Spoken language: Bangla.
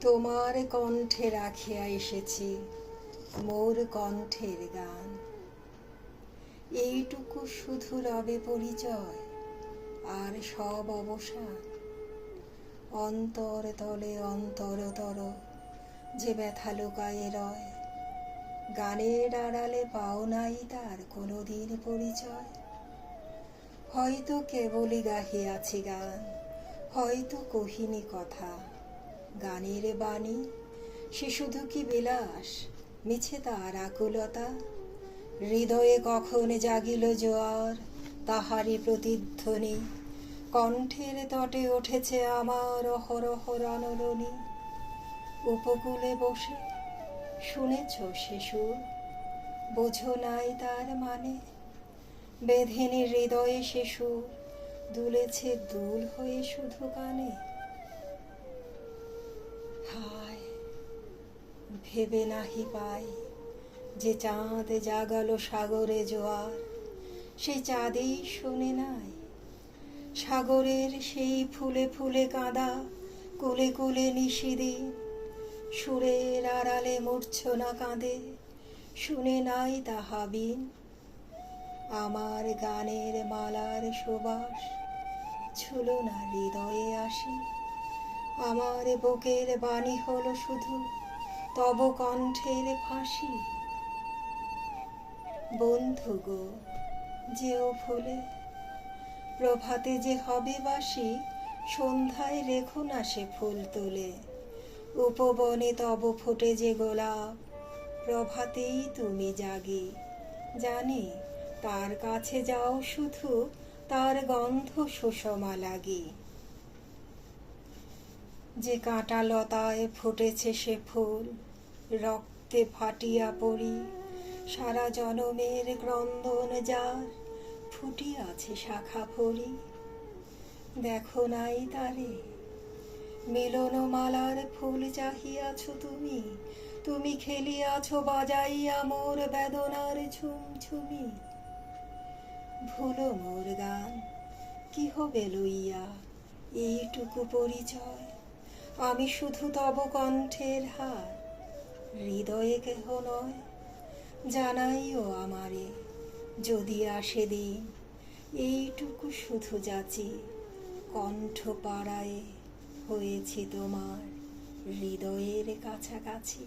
তোমার কণ্ঠে রাখিয়া এসেছি মোর কণ্ঠের গান। এইটুকু শুধু রবে পরিচয় আর সব অবসান। অন্তর তলে অন্তরতর যে ব্যথা লুকায়ে রয়, গানের আড়ালে পাও নাই তার কোনোদিন পরিচয়। হয়তো কেবলই গাহিয়াছি গান, হয়তো কহিনি কথা গানের বাণী, সে শুধু কি বিলাস, মিছে তার আকুলতা? হৃদয়ে কখন জাগিল জোয়ার, তাহারই প্রতিধ্বনি? কণ্ঠের তটে উঠেছে আমার অহরহ রণরণী। উপকূলে বসে শুনেছ শিশু বোঝো নাই তার মানে? বেধিনী হৃদয়ে শিশু দুলেছে দুল হয়ে শুধু কানে হায় ভেবে নাহি পাই যে চাঁদ জাগালো সাগরে জোয়ার। সেই চাঁদেই শোনে নাই। সাগরের সেই ফুলে ফুলে কাঁদা কুলে কুলে নিশিদিন সুরের আড়ালে মূর্ছনা কাঁদে, শুনে নাই তাহাবিন আমার গানের মালার সুবাস ছুলো না হৃদয়ে আসি। আমার বুকের বাণী হলো শুধু তব কণ্ঠের ফাঁসি। বন্ধু গো, যেও ফুলে, প্রভাতে যে হবে বাসি সন্ধ্যায় রেখো না সে ফুল তোলে। উপবনে তব ফোটে যে গোলাপ, প্রভাতেই তুমি জাগে। জানি, তার কাছে যাও শুধু, তার গন্ধ সুষমা লাগে। যে কাঁটা লতায় ফুটেছে সে ফুল, রক্তে ফাটিয়া পড়ি, সারা জনমের ক্রন্দন যার ফুটিয়াছে শাখা ফড়ি দেখো নাই তারে, মিলনমালার ফুল চাহিয়াছ তুমি তুমি খেলিয়াছ বাজাইয়া মোর বেদনার ঝুমঝুমি। ভুলো মোর গান, কি হবে লইয়া, এইটুকু পরিচয়? আমি শুধু তব কণ্ঠের হার, হৃদয়ে কেহ নয়, জানাইও আমারে, যদি আসে দিন, এইটুকু শুধু যাচি কণ্ঠ পাড়ায় হয়েছি তোমার হৃদয়ের কাছাকাছি।